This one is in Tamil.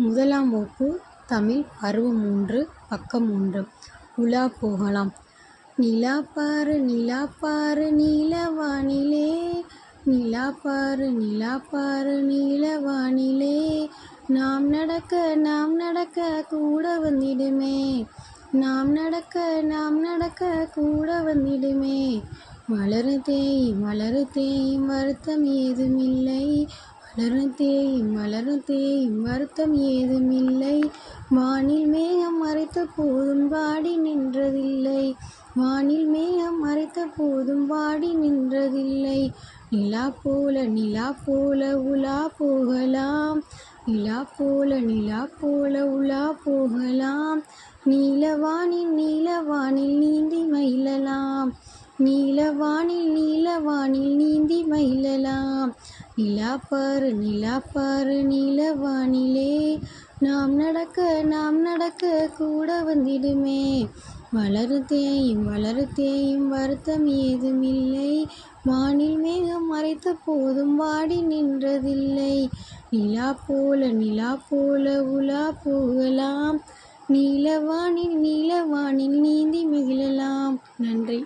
முதலாம் வகுப்பு தமிழ் பருவம் மூன்று பக்கம் மூன்று. உலா போகலாம். நிலா பாரு நிலா பாரு நீலவானிலே. நிலா பாரு நிலா பாரு நீலவானிலே. நாம் நடக்க நாம் நடக்க கூட வந்திடுமே. நாம் நடக்க நாம் நடக்க கூட வந்திடுமே. மலரு தேய் மலரு தேயும் வருத்தம் ஏதுமில்லை. மலரும் தேயும் மலரும் தேயும் வருத்தம் ஏதுமில்லை. வானில் மேகம் மறைத்த போதும் வாடி நின்றதில்லை. வானில் மேகம் மறைத்த போதும் வாடி நின்றதில்லை. நிலா போல நிலா போல உலா போகலாம். நிலா போல நிலா போல உலா போகலாம். நீலவானில் நீலவானில் நீந்தி மயிலலாம் நீலவானில் நீலவானில் நீந்தி மயிலலாம் நிலா நிலாப்பாறு நிலா பாரு நாம் நடக்க நாம் நடக்க கூட வந்திடுமே. வளரு தேயும் வளரு தேயும் வருத்தம் ஏதுமில்லை. வானில் மேகம் மறைத்த போதும் வாடி நின்றதில்லை. நிலா போல நிலா போல உலா போகலாம். நீலவானில் நீலவானில் நீந்தி மகிழலாம் நன்றி.